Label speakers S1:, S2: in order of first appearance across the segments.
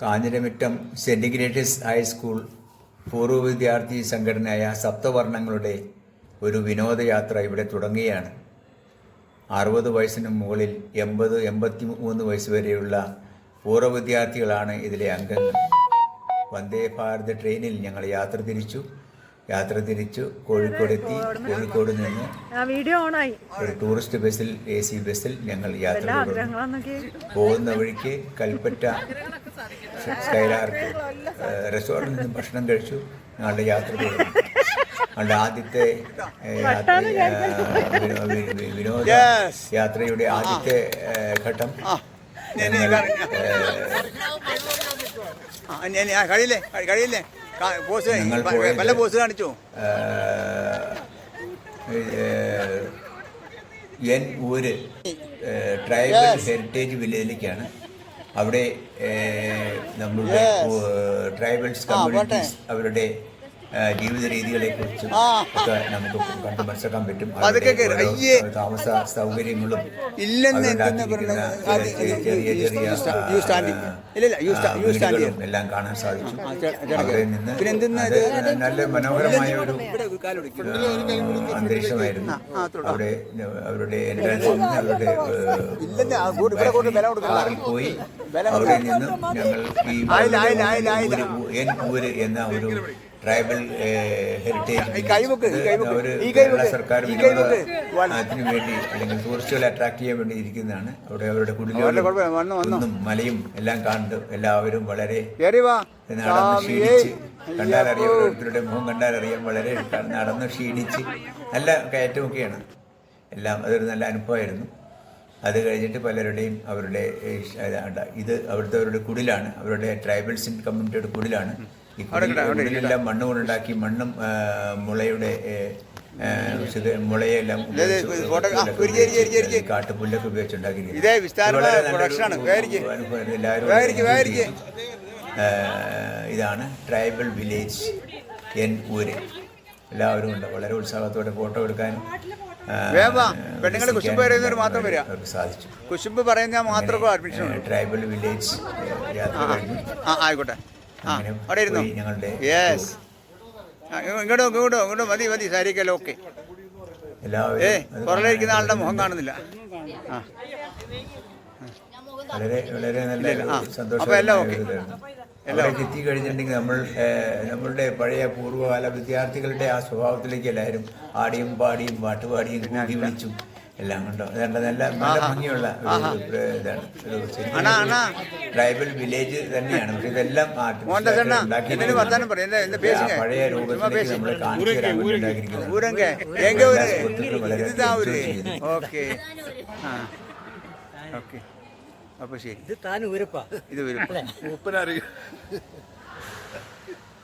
S1: കാഞ്ഞിരമിറ്റം saint ഗ്രേറ്റസ് high school പൂർവ വിദ്യാർത്ഥി സംഘടനയായ സപ്തവർണങ്ങളുടെ ഒരു വിനോദയാത്ര ഇവിടെ തുടങ്ങുകയാണ്. അറുപത് വയസ്സിന് മുകളിൽ എൺപത് എൺപത്തി മൂന്ന് വയസ്സ് വരെയുള്ള പൂർവ വിദ്യാർത്ഥികളാണ് ഇതിലെ അംഗങ്ങൾ. വന്ദേ ഭാരത് ട്രെയിനിൽ ഞങ്ങൾ യാത്ര തിരിച്ചു. യാത്ര തിരിച്ചു കോഴിക്കോടെത്തി കോഴിക്കോട് നിന്ന്.
S2: ആ വീഡിയോ ഓണായി.
S1: ഒരു ടൂറിസ്റ്റ് ബസ്സിൽ എ സി ബസ്സിൽ ഞങ്ങൾ യാത്ര തുടർന്നു. പോകുന്ന വഴിക്ക് കൽപ്പറ്റ സ്കൈലാർക്ക് റെസ്റ്റോറന്റിൽ നിന്ന് ഭക്ഷണം കഴിച്ചു. ഞങ്ങളുടെ യാത്ര തുടർന്നു. ഞങ്ങളുടെ ആദ്യത്തെ വിനോദ യാത്രയുടെ ആദ്യത്തെ ഘട്ടം.
S3: കഴിയില്ലേ? കഴിയില്ലേ? വല്ല പോസ് കാണിച്ചു?
S1: എൻ ഊര് ട്രൈബൽ ഹെറിറ്റേജ് വില്ലേജിലേക്കാണ്. അവിടെ നമ്മളുടെ ട്രൈബൽസ് കമ്മ്യൂണിറ്റീസ് അവരുടെ ജീവിത രീതികളെ കുറിച്ചും ഒക്കെ നമുക്ക് കണ്ടു മനസ്സിലാക്കാൻ പറ്റും.
S3: അതൊക്കെ.
S1: താമസ സൗകര്യങ്ങളും
S3: ഇല്ലെന്ന്?
S1: ചെറിയ ചെറിയ എല്ലാം കാണാൻ സാധിച്ചു. അവിടെ നിന്ന് നല്ല മനോഹരമായ ഒരു അന്തരീക്ഷമായിരുന്നു. അവിടെ അവരുടെ എൻട്രൻസിൽ നിന്ന് അവരുടെ കാറിൽ പോയി അവിടെ നിന്നും ഞങ്ങൾ ഈ എൻ ഊര് എന്ന ഒരു ട്രൈബൽ ഹെറിറ്റേജ് സർക്കാർ. അതിനു വേണ്ടി അല്ലെങ്കിൽ ടൂറിസ്റ്റുകളെ അട്രാക്ട് ചെയ്യാൻ വേണ്ടി ഇരിക്കുന്നതാണ്. അവിടെ അവരുടെ കുടിലും മലയും എല്ലാം കണ്ടു എല്ലാവരും വളരെ നടന്ന്. ക്ഷീണിച്ച് കണ്ടാലറിയാം ഓരോരുത്തരുടെ മുഖം കണ്ടാലറിയാം വളരെ നടന്ന് ക്ഷീണിച്ച് നല്ല കയറ്റമൊക്കെയാണ്. എല്ലാം അതൊരു നല്ല അനുഭവമായിരുന്നു. അത് കഴിഞ്ഞിട്ട് പലരുടെയും അവരുടെ. ഇത് അവിടുത്തെ അവരുടെ കുടിലാണ്. അവരുടെ ട്രൈബൽസിൻ കമ്മ്യൂണിറ്റിയുടെ കുടിലാണ്. കുടിലെല്ലാം മണ്ണ് കൊണ്ടുണ്ടാക്കി മണ്ണും മുളയുടെ മുളയെല്ലാം. കാട്ടുപുല്ലൊക്കെ ഉപയോഗിച്ചുണ്ടാക്കി
S3: വേഗിക്ക്.
S1: ഇതാണ് ട്രൈബൽ വില്ലേജ് എൻ ഊര്. എല്ലാവരും ഉണ്ട്. വളരെ ഉത്സാഹത്തോടെ ഫോട്ടോ എടുക്കാനും. പെണ്ണുങ്ങൾ
S3: കുശുമ്പ് പറയുന്നവർ മാത്രം വരിക.
S1: സാധിച്ചു.
S3: കുശുമ്പ് പറയുന്ന മാത്രമേ അഡ്മിഷൻ
S1: ട്രൈബൽ വില്ലേജ്
S3: ആയിക്കോട്ടെ. അവിടെ ഇരുന്നു? യെസ് ഇങ്ങോട്ടോ ഇങ്ങോട്ടോ ഇങ്ങോട്ടോ മതി മതി സാരിക്കല്ലോ ഓക്കെ.
S1: എല്ലാവരും
S3: ഏ പുറകിലിരിക്കുന്ന ആളുടെ മുഖം കാണുന്നില്ല. ആ.
S1: വളരെ വളരെ നല്ല സന്തോഷം
S3: എല്ലാം ഓക്കേ.
S1: എല്ലാം എത്തി കഴിഞ്ഞിട്ടുണ്ടെങ്കിൽ നമ്മൾ നമ്മളുടെ പഴയ പൂർവകാല വിദ്യാർത്ഥികളുടെ ആ സ്വഭാവത്തിലേക്ക് എല്ലാവരും ആടിയും പാടിയും പാട്ടുപാടിയും കൂടി വിളിച്ചും എല്ലാം കൊണ്ടോ? അതുകൊണ്ട് നല്ല നല്ല ഭംഗിയുള്ള ഒരു ഇതാണ്. ഒരു
S3: അണ്ണാ, അണ്ണാ.
S1: ട്രൈബൽ വില്ലേജ് തന്നെയാണ്. പക്ഷെ ഇതെല്ലാം
S3: വർത്താനം പറയും?
S1: പഴയ രൂപത്തിലേക്ക് കാണിച്ചു തരാൻ വേണ്ടി ഉണ്ടാക്കിയിരിക്കുന്നത്.
S3: ഓക്കെ. ആ. ഓക്കെ. അപ്പൊ ശരി.
S4: ഇത് താൻ ഊരപ്പാ.
S3: ഇത് വരും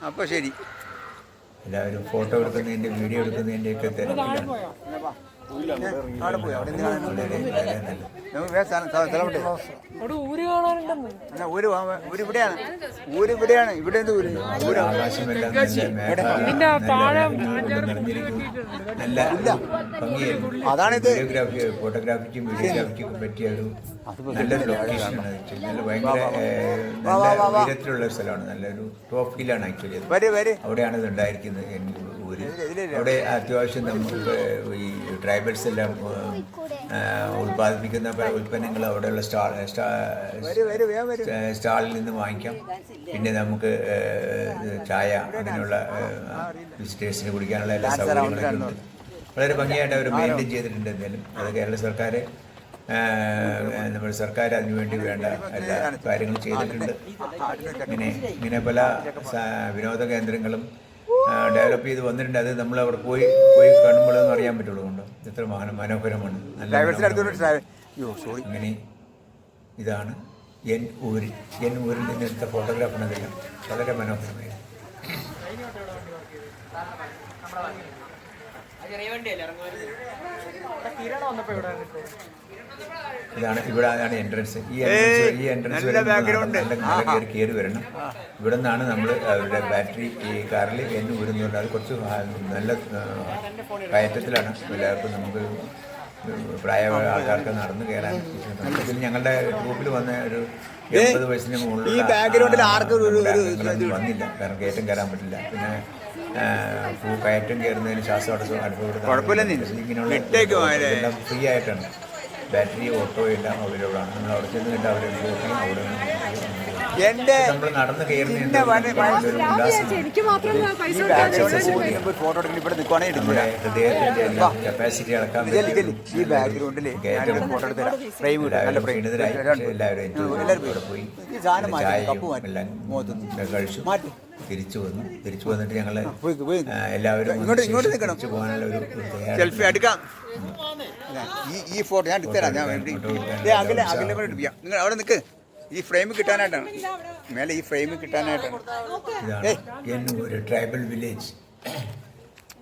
S3: അപ്പൊ ശരി.
S1: എല്ലാവരും ഫോട്ടോ എടുക്കുന്നതിന്റെ വീഡിയോ എടുക്കുന്നതിന്റെ ഒക്കെ തിരക്കിലാണ്
S3: അവിടെ പോയി അവിടെ
S2: ഊര് കാണാനുണ്ടെന്ന്
S3: ഊര് ഇവിടെയാണ് ഊര് ഇവിടെയാണ് ഇവിടെ. അതാണിത്.
S1: ഫോട്ടോഗ്രാഫിക്കും വീഡിയോഗ്രാഫിക്കും പറ്റിയ ഒരു നല്ലൊരു നല്ല ഭയങ്കര ഉയരത്തിലുള്ള സ്ഥലമാണ് നല്ലൊരു ടോപ്പിലാണ് ആക്ച്വലി അവിടെയാണ് ഇത് ഉണ്ടായിരിക്കുന്നത് ഊര് അവിടെ അത്യാവശ്യം നമുക്ക് ഈ ട്രൈബൽസ് എല്ലാം ഉൽപ്പാദിപ്പിക്കുന്ന പല ഉൽപ്പന്നങ്ങൾ അവിടെയുള്ള സ്റ്റാൾ സ്റ്റാളിൽ നിന്ന് വാങ്ങിക്കാം പിന്നെ നമുക്ക് ചായ അങ്ങനെയുള്ള വിസിറ്റേഴ്സിന് കുടിക്കാനുള്ള എല്ലാ സൗകര്യങ്ങളൊക്കെ ഉണ്ട് വളരെ ഭംഗിയായിട്ട് അവർ മെയിന്റെയിൻ ചെയ്തിട്ടുണ്ട് എന്തായാലും അത് കേരള സർക്കാർ നമ്മുടെ സർക്കാർ അതിനുവേണ്ടി വേണ്ട എല്ലാ കാര്യങ്ങളും ചെയ്തിട്ടുണ്ട് ഇങ്ങനെ ഇങ്ങനെ പല വിനോദ കേന്ദ്രങ്ങളും ഡെവലപ്പ് ചെയ്ത് വന്നിട്ടുണ്ട്. അത് നമ്മൾ അവിടെ പോയി പോയി കാണുമ്പോഴൊന്നും അറിയാൻ പറ്റുള്ളൂ കൊണ്ടോ. എത്ര മഹാന മനോഹരമാണ്. നല്ല അങ്ങനെ ഇതാണ് എൻ ഊരിൽ എൻ ഊരിൽ നിന്ന് എടുത്ത ഫോട്ടോഗ്രാഫാണ് ഇതെല്ലാം വളരെ മനോഹരമായിരുന്നു ഇതാണ് ഇവിടെ ആണ് എൻട്രൻസ് ഈ എൻട്രൻസ് ഈ എൻട്രൻസ്
S3: നല്ല background.
S1: കയറി കയറി വരണം. ഇവിടെ നിന്നാണ് നമ്മൾ അവരുടെ ബാറ്ററി ഈ കാറിൽ എന്ന് വരുന്നുണ്ട് അത് കുറച്ച് നല്ല കയറ്റത്തിലാണ് എല്ലാവർക്കും നമുക്ക് പ്രായമായ ആൾക്കാർക്ക് നടന്നു കയറാൻ. പിന്നെ ഞങ്ങളുടെ ഗ്രൂപ്പിൽ വന്ന ഒരു എൺപത് വയസ്സിന്
S5: മുകളിൽ background ആർക്കും
S1: വന്നില്ല. കാരണം കയറ്റം കയറാൻ പറ്റില്ല. പിന്നെ കയറ്റം കയറുന്നതിന് ശ്വാസം അനുഭവപ്പെടുന്ന
S5: കുഴപ്പമില്ല നീ.
S1: ഇങ്ങനെയുള്ള ഫ്രീ ആയിട്ടാണ്. ബാറ്ററി ഓട്ടോ എല്ലാം അവൈലബിൾ ആണ് നമ്മൾ അവിടെ ചെന്ന് കണ്ട് അവരെ ഷോപ്പിംഗ് അവിടെ
S5: എന്റെ ഫോട്ടോ ഇവിടെ നിൽക്കുവാണെങ്കിൽ ഈ ബാക്ക്ഗ്രൗണ്ടിൽ ഫോട്ടോ ഫ്രെയിം ഇടാം. നല്ല ഫ്രെയിം.
S1: എല്ലാവരും പോയി.
S5: ഈ സാധനം മാറ്റി കപ്പ് മാറ്റി.
S1: എല്ലാം കഴിച്ചു.
S5: മാറ്റി.
S1: തിരിച്ചു വന്നു. തിരിച്ചു വന്നിട്ട് ആ, എല്ലാവരും
S5: ഇങ്ങോട്ട് ഇങ്ങോട്ട് നിൽക്കണം.
S1: പോകാനുള്ള ഒരു
S5: സെൽഫി എടുക്കാം. ഈ ഈ ഫോട്ടോ ഞാൻ എടുത്തരാം ഞാൻ വേണ്ടി. ദേ അകലെ അകലെ കൂടെ എടുപ്പിക്കാം. നിങ്ങൾ അവിടെ നിൽക്ക്. ഈ ഫ്രെയിം കിട്ടാനായിട്ടാണ്. മേലെ ഈ ഫ്രെയിം കിട്ടാനായിട്ടാണ്.
S1: ഇതാണ് എന്നൂര് ട്രൈബൽ വില്ലേജ്.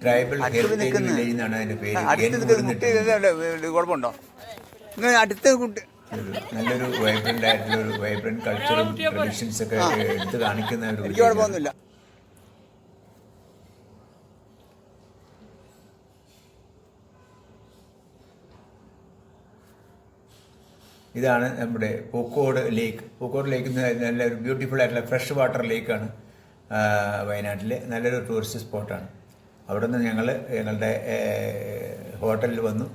S1: ട്രൈബൽ
S5: അടുത്ത് നിൽക്കുന്ന കുഴപ്പമുണ്ടോ? നിങ്ങൾ അടുത്ത കുട്ടി.
S1: നല്ലൊരു വൈബ്രന്റ് ആയിട്ടുള്ള ഒരു വൈബ്രന്റ് കൾച്ചറും ട്രഡീഷൻസ് ഒക്കെ എടുത്ത് കാണിക്കുന്ന ഒരു
S5: എനിക്ക്. കുഴപ്പമൊന്നുമില്ല.
S1: ഇതാണ് നമ്മുടെ പൂക്കോട് ലേക്ക്. പൂക്കോട് ലേക്ക് നല്ല ഒരു ബ്യൂട്ടിഫുൾ ആയിട്ടുള്ള ഫ്രഷ് വാട്ടർ ലേക്കാണ് വയനാട്ടിലെ. നല്ലൊരു ടൂറിസ്റ്റ് സ്പോട്ടാണ് അവിടെ നിന്ന് ഞങ്ങൾ ഞങ്ങളുടെ ഹോട്ടലിൽ വന്നു.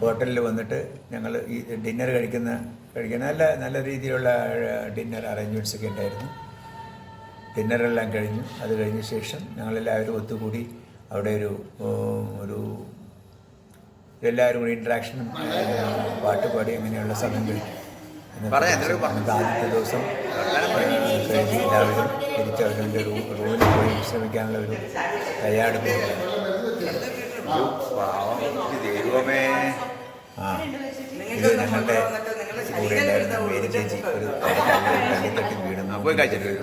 S1: ഹോട്ടലിൽ വന്നിട്ട് ഞങ്ങൾ ഈ ഡിന്നർ കഴിക്കുന്ന കഴിക്കുന്ന നല്ല നല്ല രീതിയിലുള്ള ഡിന്നർ അറേഞ്ച്മെന്റ്സ് ഒക്കെ ഉണ്ടായിരുന്നു. ഡിന്നറെല്ലാം കഴിഞ്ഞു. അത് കഴിഞ്ഞ ശേഷം ഞങ്ങളെല്ലാവരും ഒത്തുകൂടി അവിടെ ഒരു ഒരു എല്ലാവരും കൂടി ഇൻട്രാക്ഷനും പാട്ട് പാടി അങ്ങനെയുള്ള സമയം കഴിക്കും ആദ്യത്തെ ദിവസം കഴിഞ്ഞ് എല്ലാവരും തിരിച്ച് അവരുടെ റൂ റൂമിൽ പോയി വിശ്രമിക്കാനുള്ള ഒരു തയ്യാറെടുപ്പ്
S5: ദൈവമേ
S1: ആ ഇത് ഞങ്ങളുടെ കൂടെ ഉണ്ടായിരുന്ന മേരി ചേച്ചി ഒരു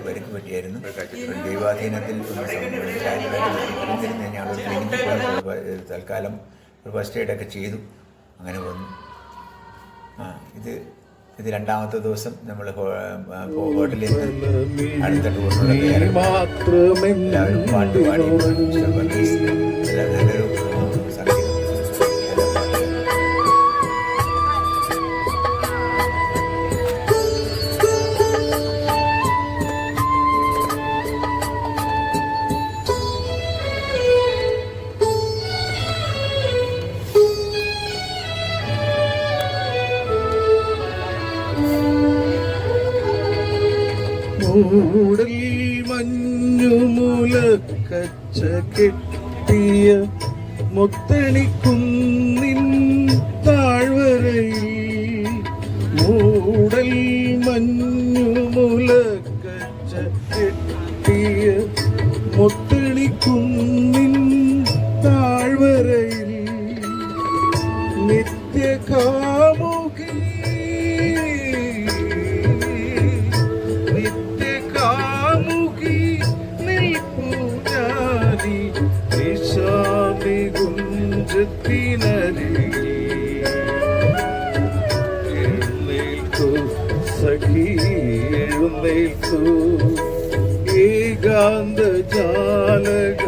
S1: പരിക്ക് പറ്റിയായിരുന്നു ദൈവാധീനത്തിൽ ഒന്ന് ഞങ്ങൾ തൽക്കാലം ഫസ്റ്റ് എയ്ഡൊക്കെ ചെയ്തു. അങ്ങനെ വന്നു. ആ ഇത് ഇത് രണ്ടാമത്തെ ദിവസം നമ്മൾ ഹോട്ടലിൽ അടുത്ത ടൂറിനുള്ള പാട്ട് പാടി
S6: മൂടൽ മഞ്ഞുമുലക്കച്ച കെട്ടിയ മുത്തണിക്കുന്നിൻ
S7: கற்றினரே எழுந்தேல்கோ சகி எழுந்தேல்கோ
S5: ஏகாந்த ஜாலக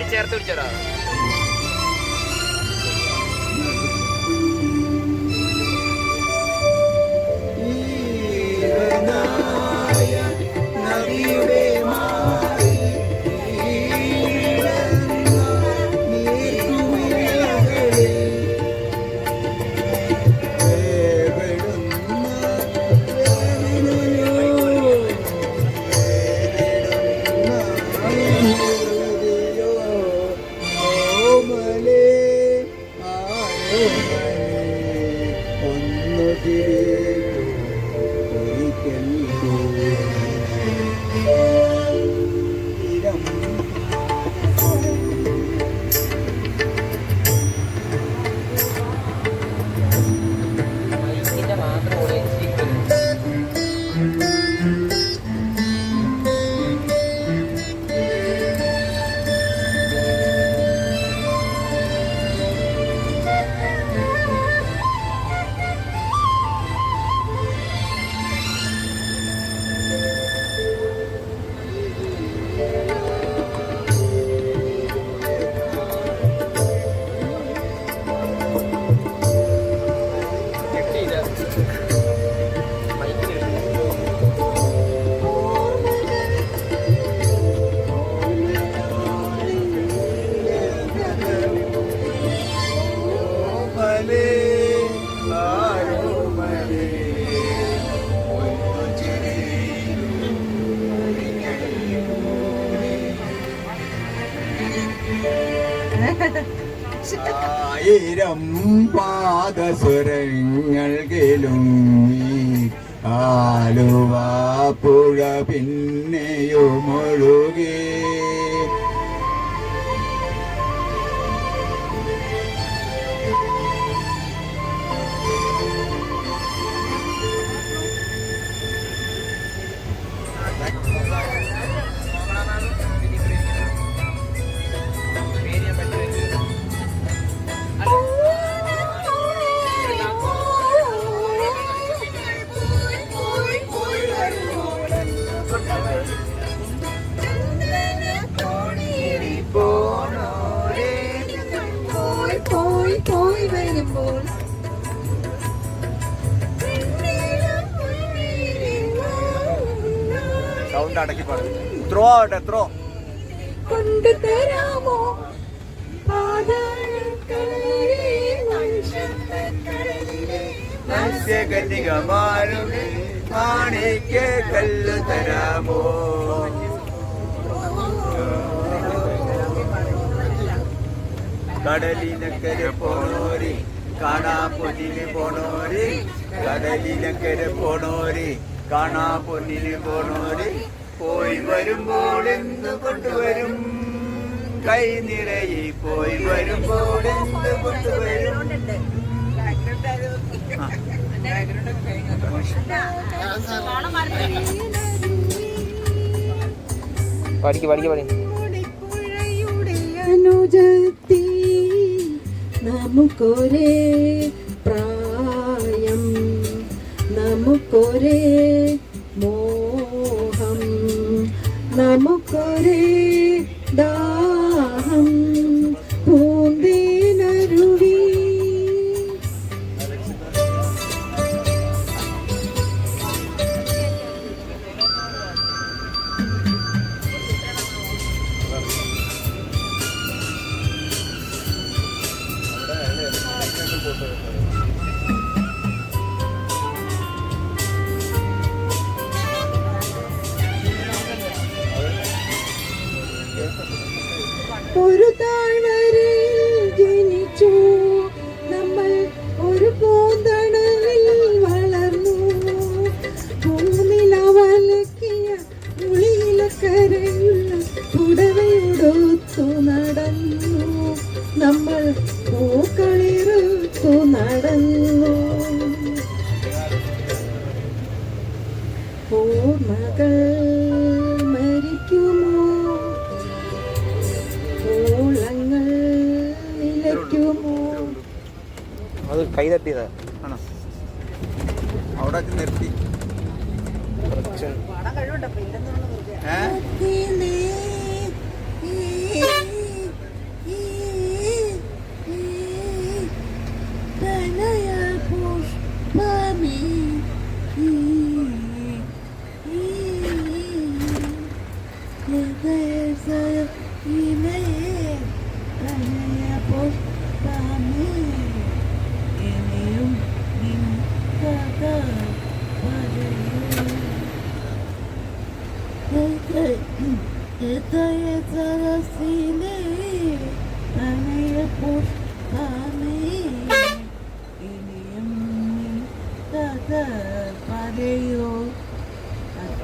S5: മൈക്ക് ചേർത്ത് പിടിച്ചോടാ.
S7: ആയിരം പാദസുരങ്ങൾ കേളുങ്ങി. ആലുവാ പുഴ
S2: പോയി
S7: അടക്കി പാടും ത്രോ ആവട്ടെ ത്രോ.
S2: കൊണ്ടുതരാമോ?
S7: മത്സ്യകന്യകമാരുടെ കല്ല് തരാമോ? കടലിനക്കര പോണോരി കാണാ പൊന്നിന് പോണോരി കടലിനക്കര പോണോരി കാണാ പൊന്നിന് പോണോരി വരുമ്പോൾ എന്ത് കൊണ്ടുവരും? കൈ നിറയെ പോയി വരുമ്പോൾ എന്ത് കൊണ്ടുവരും?
S5: പഠിക്ക് പഠിക്ക് പഠി
S2: അനുജത്തി നമുക്കൊരേ പ്രായം നമുക്കൊരേ മോഹം നമുക്കൊരേ
S3: അവിടെ നിർത്തി. ഏ?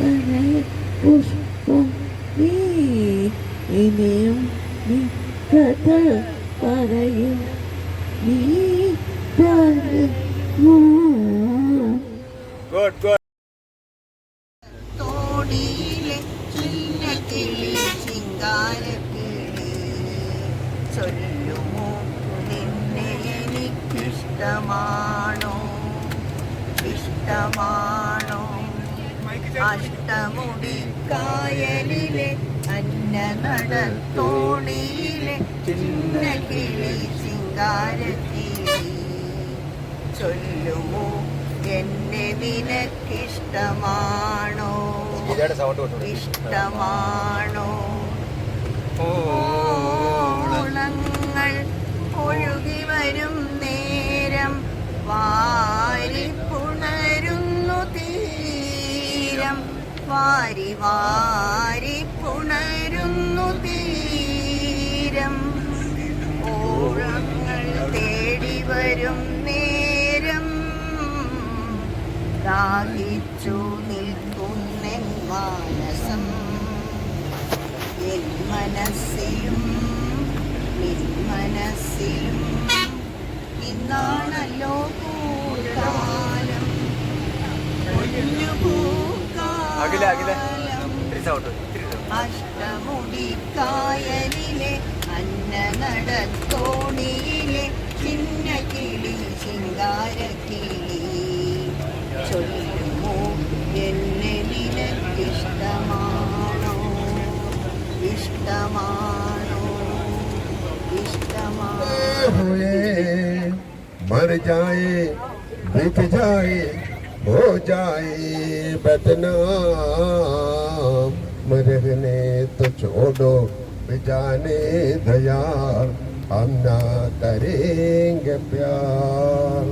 S2: പുഷ്പം നീ
S8: ഇഷ്ടമാണോ ഓളങ്ങൾ ഒഴുകി വരും നേരം വാരി പുണരുന്നു തീരം. വാരി വാരി പുണരുന്നു തീരം. ഓളങ്ങൾ തേടി വരും നേരം. ദാഹിച്ചു നിൽക്കുന്നെൻ മനസ്സിലും ഇന്നാണല്ലോ പൂക്കാലം. അഷ്ടമുടി കായലിലെ അന്നനടത്തോണിയിലെ ചിന്ന കിളി ശിങ്കാരക്കിളി ചൊല്ലുമോ എന്നെ നിനക്കിഷ്ടമാണോ
S4: हुए मर जाए बिक जाए, हो जाए बदनाम। मरने तो छोड़ो जाने दया। हम ना करेंगे प्यार,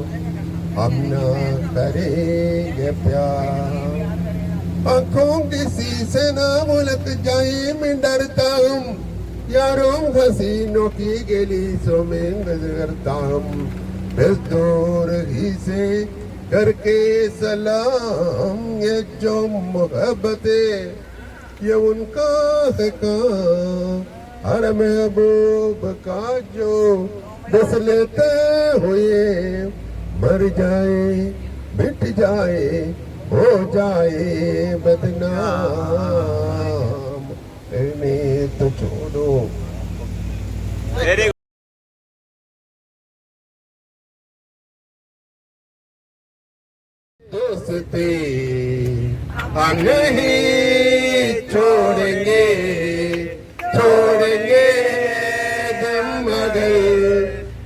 S4: हम ना करेंगे प्यार। आँखों किसी से ना मुलक जाए, मैं डरता हूँ। यारों हसीनों की गलीसों में गुजरता हूँ। बस दूर ही से करके सलाम, ये जो मोहब्बत, ये उनका है काम। हर महबूब का जो बस लेते हुए मर जाए, मिट जाए हो जाए बदनाम। तो छोड़ो।
S3: വെരി
S4: दोस्ती नहीं छोड़ेंगे छोड़ेंगे मगर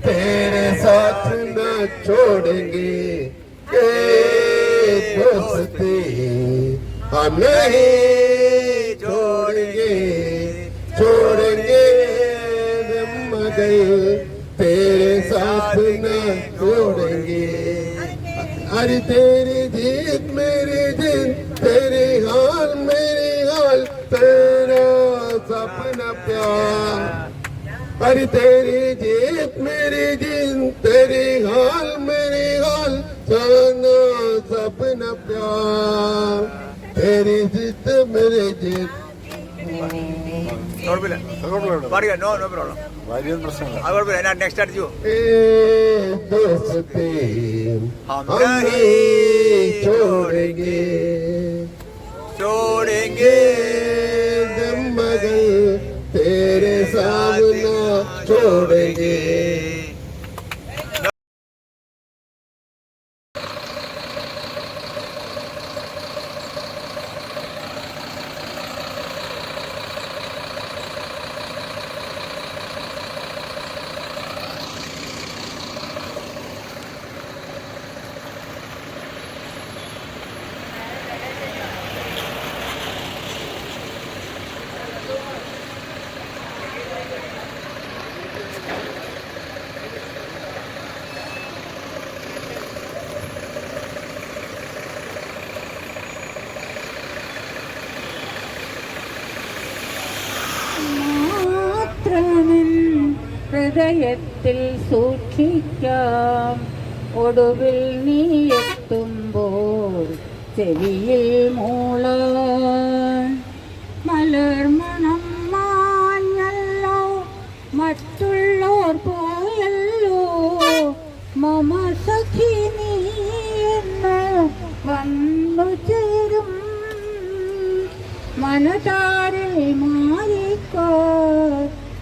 S4: तेरे साथ न छोड़ेंगे। दोस्ती हम नहीं छोड़ेंगे छोड़ेंगे मगर तेरे साथ न छोड़ेंगे। अरे तेरी जीत मेरी जीत तेरी हाल मेरी हाल, तेरा सपना प्यार। अरे तेरी जीत मेरी जीत तेरी हाल तेरी जित मेरे जित छोड़ेंगे छोड़ेंगे तेरे
S9: साथ ना छोड़ेंगे ഒടുവിൽ നീ എത്തുമ്പോൾ ചെവിയിൽ മൂളാൻ മലർമണം മാഞ്ഞല്ലോ മറ്റുള്ളോർ പോയല്ലോ. മമ സഖി നീ എന്ന് വന്നു ചേരും. മനതാരിൽ മാറിക്കോ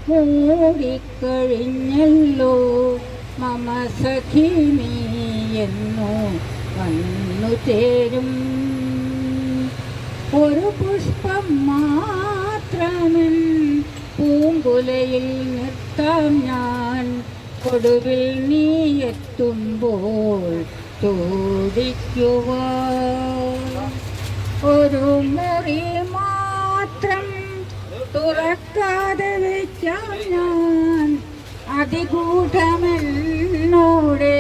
S9: മൂടിക്കഴിഞ്ഞല്ലോ. മമ സഖി നീ എന്നു വന്നു ചേരും. ഒരു പുഷ്പം മാത്രമൻ പൂങ്കുലയിൽ നിർത്താം ഞാൻ കൊടുവിൽ നീ എത്തുമ്പോൾ ചോദിക്കുക ഒരു മുറി മാത്രം തുറക്കാതെ വെച്ചാൽ ഞാൻ അതികൂട്ടമെന്നോടെ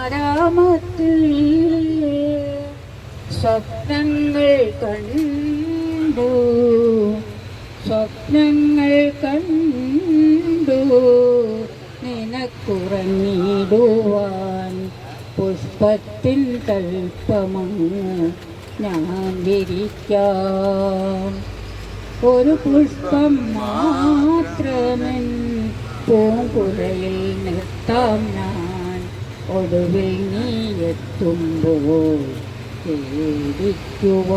S9: ആരാമത്തിൽ സ്വപ്നങ്ങൾ കണ്ടു. സ്വപ്നങ്ങൾ കണ്ടു. നിനക്കുറങ്ങിടുവാൻ പുഷ്പത്തിൻ കൽപ്പമങ്ങ് ഞാൻ വിരിക്കാം ഒരു പുഷ്പം മാത്രമെൻ പൂങ്കുരയിൽ നിർത്താം ഞാൻ. ഒടുവിൽ നീ എത്തുമ്പോൾ തേടിക്കുവാൻ.